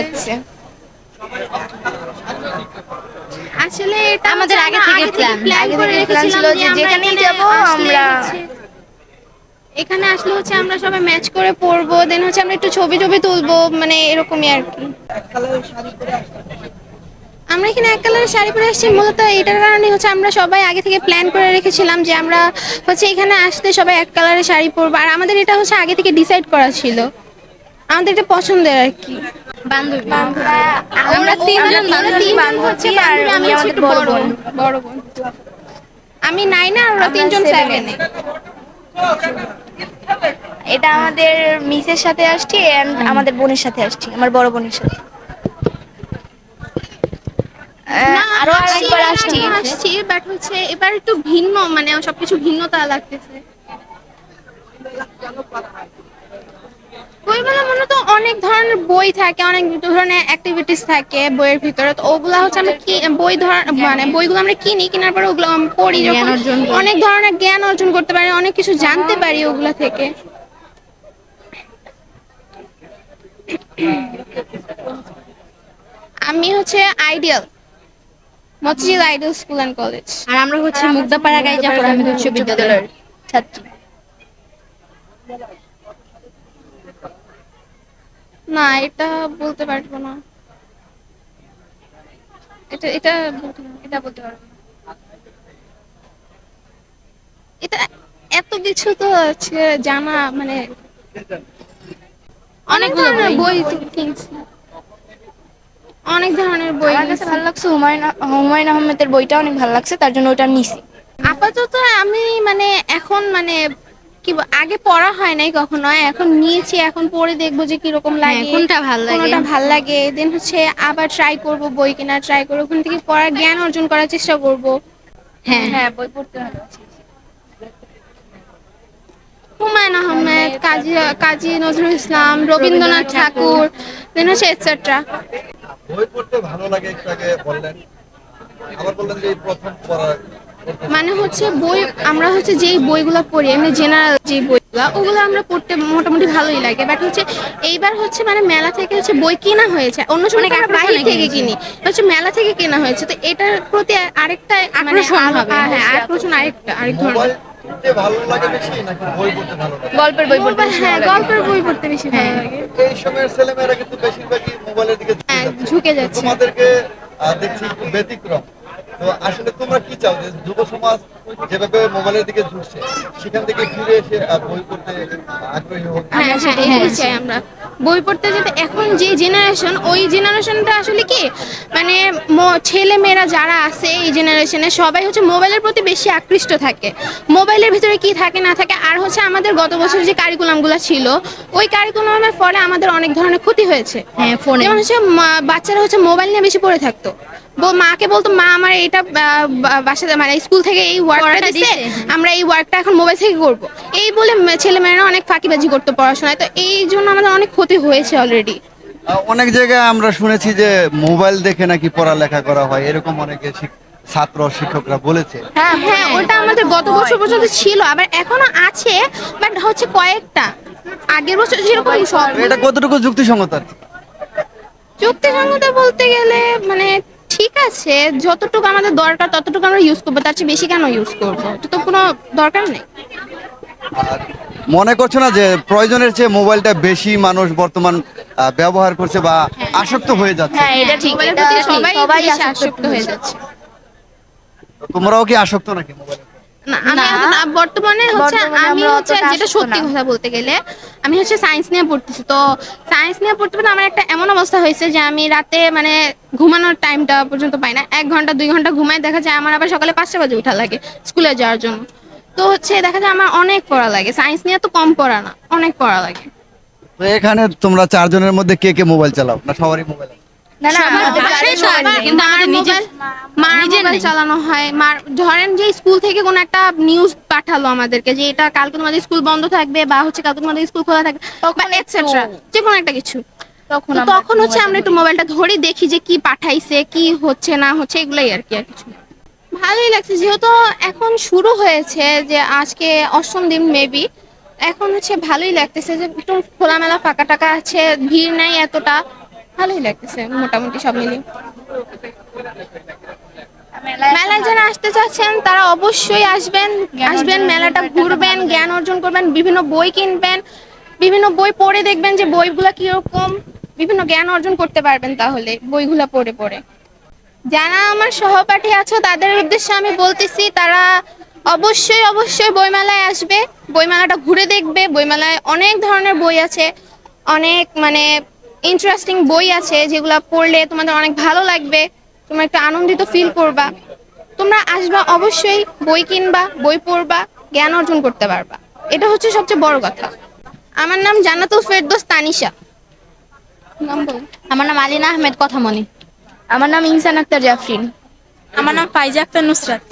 লাগছে আসলে এটা আমাদের আগে থেকে প্ল্যান আগে থেকে plan ছিল যে যেখানেই এখানে যাব আসলে আমরা- হচ্ছে- এখানে আসলে হচ্ছে আমরা সবাই ম্যাচ করে পরবো দেন হচ্ছে আমরা একটু ছবি টবি তুলবো মানে এরকমই আর কি। আমরা এখানে এক কালারের শাড়ি পরে আসছি মূলত এটার কারণে হচ্ছে আমরা সবাই আগে থেকে প্ল্যান করে রেখেছিলাম যে আমরা হচ্ছে এখানে আসতে সবাই এক কালারের শাড়ি পরবো। আর আমাদের এটা হচ্ছে আগে থেকে ডিসাইড করা ছিল। আমাদের এটা পছন্দের আর কি। বান্ধবী। আমরা তিনজন বান্ধবী। হচ্ছে বান্ধবী, আমি আমাদের বড় বড় বোন। বড় বোন। আমি নাইনে আর ওরা আমরা তিনজন। সেভেনে এটা আমাদের মিসের সাথে আসছি এন্ড আমাদের বোনের সাথে আসছি আমার বড় বোনের সাথে। আরও আরেকবার আসছি। আসছি বাট হচ্ছে এবার একটু ভিন্ন মানে সবকিছু ভিন্নতা লাগতেছে। অনেক ধরনের বই থাকে অনেক ধরনের অ্যাক্টিভিটিস থাকে বইয়ের ভিতরে। তো ওগুলা হচ্ছে আমরা কি বই ধর মানে বইগুলো আমরা কিনি কেনার পরে ওগুলো পড়ি যখন অনেক ধরনের জ্ঞান অর্জন করতে পারি অনেক কিছু জানতে পারি ওগুলা থেকে। আমি হচ্ছে ideal Motijheel ideal school and college. আর আমরা হচ্ছে মুগ্ধাপাড়া গাই জাফর আহমেদ উচ্চ বিদ্যালয়ের ছাত্রী। না এটা বলতে পারব না এটা এটা বলতে পারব না। এটা বলতে পারব এটা এত কিছু তো আছে জানা মানে অনেক ধরনের বই। তো কিনছি অনেক ধরনের বই কাছে ভালো লাগছে হুমায়ুন হুমায়ুন আহমেদের বইটা অনেক ভালো লাগছে তার জন্য ওটা নিছি আপাতত আমি মানে এখন মানে কি আগে পড়া হয় নাই কখনো এখন নিয়েছি এখন পড়ে দেখব যে কীরকম লাগে হ্যাঁ, কোনটা ভালো লাগে। কোনটা ভালো লাগে। দেন হচ্ছে আবার ট্রাই করব বই কেনা ট্রাই করব ওখান থেকে পড়ার জ্ঞান অর্জন করার চেষ্টা করব। হ্যাঁ। হ্যাঁ। হ্যাঁ বই পড়তে ভালো লাগছে হুমায়ুন আহমেদ কাজী কাজী নজরুল ইসলাম রবীন্দ্রনাথ ঠাকুর দেন হচ্ছে এটসেট্রা বই পড়তে ভালো লাগে একটু আগে বললেন। আবার বললেন যে প্রথম পড়া মানে হচ্ছে বই আমরা হচ্ছে যেই বইগুলো পড়ি এমনি জেনারেল যে বইগুলো ওগুলো আমরা পড়তে মোটামুটি ভালোই লাগে। বাট হচ্ছে এইবার হচ্ছে মানে মেলা থেকে হচ্ছে বই কেনা হয়েছে। অন্য সময় অনেক আমরা আকর্ষণে থেকে কিনি। হচ্ছে মেলা থেকে কেনা হয়েছে। তো এটার প্রতি আরেকটা মানে আকর্ষণ আলো- হবে। হ্যাঁ আরেকটা আরেক ধরনের। পড়তে ভালো লাগে বেশি নাকি বই পড়তে ভালো লাগে? গল্পের বই পড়তে হ্যাঁ গল্পের বই পড়তে বেশি ভালো হ্যাঁ। লাগে। এই সময়ের ছেলেমেয়েরা কিন্তু বেশিরভাগই মোবাইলের দিকে ঝুঁকে হ্যাঁ, যাচ্ছে। তোমাদেরকে দেখছি একটু ব্যতিক্রম। তো কি চাও যে যুব সমাজ যেভাবে মোবাইলের দিকে ঝুঁকছে সেখান থেকে ফিরে এসে বই পড়তে আগ্রহী হোক হ্যাঁ হ্যাঁ এটাই। চাই আমরা। বই পড়তে যেতে এখন যে জেনারেশন ওই জেনারেশনটা আসলে কি? মানে ছেলে মেয়েরা যারা আছে এই জেনারেশনে সবাই হচ্ছে মোবাইলের প্রতি বেশি আকৃষ্ট থাকে। মোবাইলের ভিতরে কি থাকে না থাকে আর হচ্ছে আমাদের গত বছর যে কারিকুলামগুলো ছিল ওই কারিকুলামের ফলে আমাদের অনেক ধরনের ক্ষতি হয়েছে। হ্যাঁ, ফোনে। যেমন হচ্ছে বাচ্চারা হচ্ছে মোবাইল নিয়ে বেশি পড়ে থাকতো। মাকে বলতো মা আমার এটা বাসাতে মানে স্কুল থেকে এই ওয়ার্কটা হ্যাঁ। আমরা এই ওয়ার্কটা এখন মোবাইল থেকে করব। এই বলে ছেলে মেয়েরা অনেক ফাঁকিবাজি করতো পড়াশোনায়। তো এই জন্য আমাদের অনেক ক্ষতি হয়েছে অলরেডি অনেক জায়গায় আমরা শুনেছি যে মোবাইল দেখে নাকি পড়ালেখা করা হয় এরকম অনেকে ছাত্র শিক্ষকরা বলেছে। হ্যাঁ হ্যাঁ ওটা আমাদের গত বছর পর্যন্ত ছিল আবার এখনও আছে বাট হচ্ছে কয়েকটা। আগের বছর যেরকম সব এটা কতটুকু যুক্তিসঙ্গত? যুক্তিসঙ্গত বলতে গেলে মানে ঠিক আছে যতটুকু আমাদের দরকার ততটুকু আমরা ইউজ করব তার চেয়ে বেশি কেন ইউজ করব? এটা তো কোনো দরকার নেই। মনে করছ না যে প্রয়োজনের চেয়ে মোবাইলটা বেশি মানুষ বর্তমান আহ, ব্যবহার করছে বা আসক্ত হয়ে যাচ্ছে? হ্যাঁ এটা ঠিক। মোবাইলের এটা প্রতি ঠিক। সবাই সবাই বেশি আসক্ত আসক্ত হয়ে যাচ্ছে। তোমরাও কি আসক্ত নাকি মোবাইলে না বর্তমানে হচ্ছে আমি হচ্ছে যেটা সত্যি কথা বলতে গেলে আমি হচ্ছে সায়েন্স নিয়ে পড়তেছি। তো সায়েন্স নিয়ে পড়তে পড়তে আমার একটা এমন অবস্থা হয়েছে যে আমি রাতে মানে ঘুমানোর টাইমটা পর্যন্ত পাই না। এক ঘণ্টা দুই ঘণ্টা ঘুমাই দেখা যায় আমার আবার সকালে পাঁচটা বাজে উঠা লাগে স্কুলে যাওয়ার জন্য। তো হচ্ছে দেখা যায় আমার অনেক পড়া লাগে। সায়েন্স নিয়ে তো কম পড়া না অনেক পড়া লাগে। এখানে তোমরা চারজনের মধ্যে কে কে মোবাইল চালাও? না সবারই মোবাইল? না না বাসায় কিন্তু মার। চালানো হয়। মার ধরেন যে স্কুল থেকে কোনো একটা নিউজ পাঠালো আমাদেরকে যে এটা কালকে তোমাদের স্কুল বন্ধ থাকবে বা হচ্ছে কালকে তোমাদের স্কুল খোলা থাকবে বা তখন এটসেট্রা যে কোনো একটা কিছু। তখন তখন হচ্ছে আমরা একটু মোবাইলটা ধরে দেখি যে কি পাঠাইছে কি হচ্ছে না হচ্ছে এগুলাই আর কি আর কিছু ভালোই লাগছে যেহেতু এখন শুরু হয়েছে যে আজকে অষ্টম দিন মেবি এখন হচ্ছে ভালোই লাগতেছে যে একটু খোলামেলা ফাঁকা টাকা আছে ভিড় নাই এতটা। ভালোই লাগতেছে মোটামুটি সব মিলিয়ে। মেলায় যারা আসতে চাচ্ছেন তারা অবশ্যই আসবেন আসবেন মেলাটা ঘুরবেন জ্ঞান অর্জন করবেন বিভিন্ন বই কিনবেন বিভিন্ন বই পড়ে দেখবেন যে বইগুলা কীরকম বিভিন্ন জ্ঞান অর্জন করতে পারবেন তাহলে বইগুলা পড়ে পড়ে। যারা আমার সহপাঠী আছো তাদের উদ্দেশ্যে আমি বলতেছি তারা অবশ্যই অবশ্যই বইমেলায় আসবে। বইমেলাটা ঘুরে দেখবে বইমেলায় অনেক ধরনের বই আছে। অনেক মানে ইন্টারেস্টিং বই আছে যেগুলো পড়লে তোমাদের অনেক ভালো লাগবে তোমরা একটু আনন্দিত ফিল করবা। তোমরা আসবা অবশ্যই বই কিনবা বই পড়বা জ্ঞান অর্জন করতে পারবা। এটা হচ্ছে সবচেয়ে বড় কথা। আমার নাম জান্নাতুল ফেরদৌস তানিশা। নাম বলো। আমার নাম আলিনা আহমেদ কথামণি। আমার নাম ইনসান আক্তার জাফরিন। আমার নাম ফাইজা আক্তার নুসরাত।